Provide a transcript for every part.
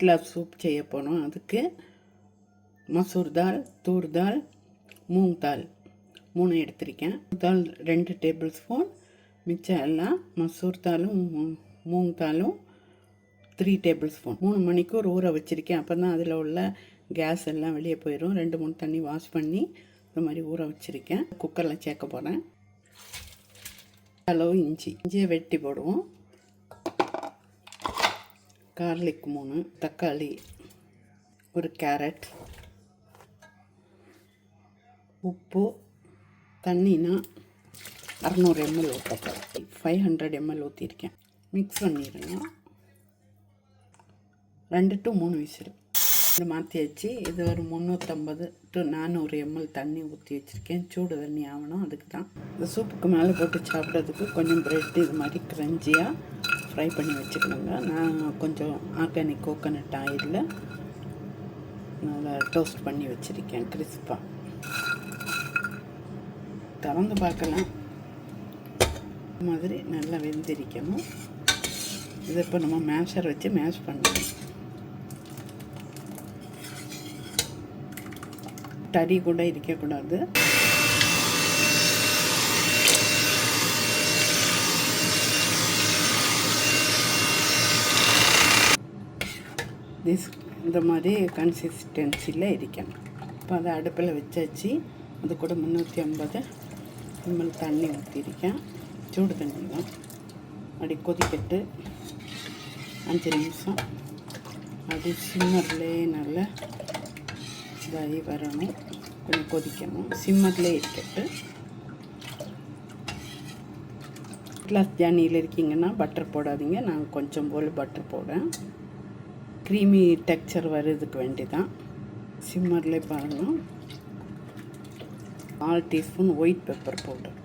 Class soup செய்ய போனோம். அதுக்கு மசூர் தால் தூர் தால் மூங் தால் மூணு எடுத்திருக்கேன். தால் ரெண்டு டேபிள் ஸ்பூன் மிச்சம் எல்லாம் மசூர் தாலும் மூங் தாலும் த்ரீ டேபிள் ஸ்பூன் மூணு மணிக்கூர் ஊற வச்சுருக்கேன். அப்போ தான் அதில் உள்ள கேஸ் எல்லாம் வெளியே போயிடும். ரெண்டு மூணு தண்ணி வாஷ் பண்ணி இந்த மாதிரி ஊற வச்சுருக்கேன். குக்கரில் சேர்க்க போகிறேன். அளவு இஞ்சி. இஞ்சியை வெட்டி போடுவோம். கார்லிக் மூணு தக்காளி ஒரு கேரட் உப்பு தண்ணினா அறநூறு எம்எல் ஊற்றப்போம் ஃபைவ் ஹண்ட்ரட் எம்எல் ஊற்றிருக்கேன் மிக்ஸ் பண்ணிடுங்க ரெண்டு டு மூணு விசில். இது மாற்றி வச்சு இது ஒரு முந்நூற்றம்பது டு நானூறு எம்எல் தண்ணி ஊற்றி வச்சுருக்கேன். சூடு தண்ணி ஆகணும் அதுக்கு தான் இந்த சூப்புக்கு மேலே போட்டு சாப்பிட்றதுக்கு கொஞ்சம் ப்ரெட் இது மாதிரி க்ரஞ்சியாக ஃப்ரை பண்ணி வச்சுக்கணுங்க. நான் கொஞ்சம் ஆர்கானிக் கோகோனட் ஆயிலில் நல்லா டோஸ்ட் பண்ணி வச்சுருக்கேன் கிறிஸ்பாக திறந்து பார்க்கலாம். மாதிரி நல்லா வெந்திருக்கணும். இது இப்போ நம்ம மேஷர் வச்சு மேஷ் பண்ணணும் தறி கூட இருக்கக்கூடாது. திஸ் இந்த மாதிரி கன்சிஸ்டன்சியில் இருக்கணும். இப்போ அதை அடுப்பில் வச்சாச்சு. அது கூட முந்நூற்றி ஐம்பது எம்எல் தண்ணி ஊற்றிருக்கேன் சூடு தண்ணி தான். அப்படி கொதிக்கட்டு. அஞ்சு நிமிஷம். அப்படி சிம்மர்லேயே நல்லா இதாகி வரணும். கொஞ்சம் கொதிக்கணும். சிம்மர்லேயே இருக்கட்டு. கிளாஸ் ஜானியில் இருக்கீங்கன்னா பட்டர் போடாதீங்க. நான் கொஞ்சம் போல் பட்டர் போடுறேன். க்ரீமி டெக்ஸ்சர் வர்றதுக்கு வேண்டி தான் சிம்மரில் பாருங்கள் கால் டீஸ்பூன் ஒயிட் பெப்பர் பவுடர்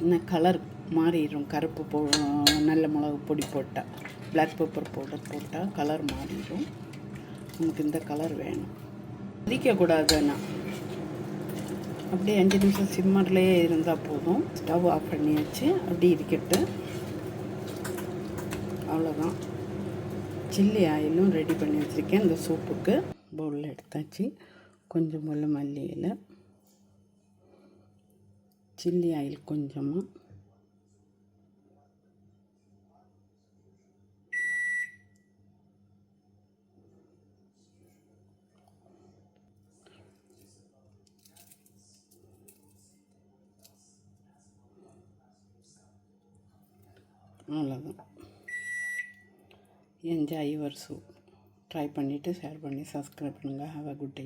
இன்னும் கலர் மாறிடும்? கருப்பு போ நல்ல மிளகு பொடி போட்டால் பிளாக் பெப்பர் பவுடர் போட்டால் கலர் மாறிடும். நமக்கு இந்த கலர் வேணும். கொதிக்கக்கூடாதுன்னா அப்படியே அஞ்சு நிமிஷம் சிம்மர்லேயே இருந்தால் போதும். ஸ்டவ் ஆஃப் பண்ணியாச்சு. அப்படி இருக்கட்டு அவ்வளோதான் சில்லி ஆயிலும் ரெடி பண்ணி வச்சுருக்கேன். இந்த சூப்புக்கு பவுலில் எடுத்தாச்சு. கொஞ்சம் போல் மல்லி இலை. சில்லி ஆயில் கொஞ்சமாக அவ்வளோதான் என்ஜாய் யுவர் சூப் ட்ரை பண்ணிவிட்டு ஷேர் பண்ணி சப்ஸ்கிரைப் பண்ணுங்கள் ஹாவ் அ குட் டே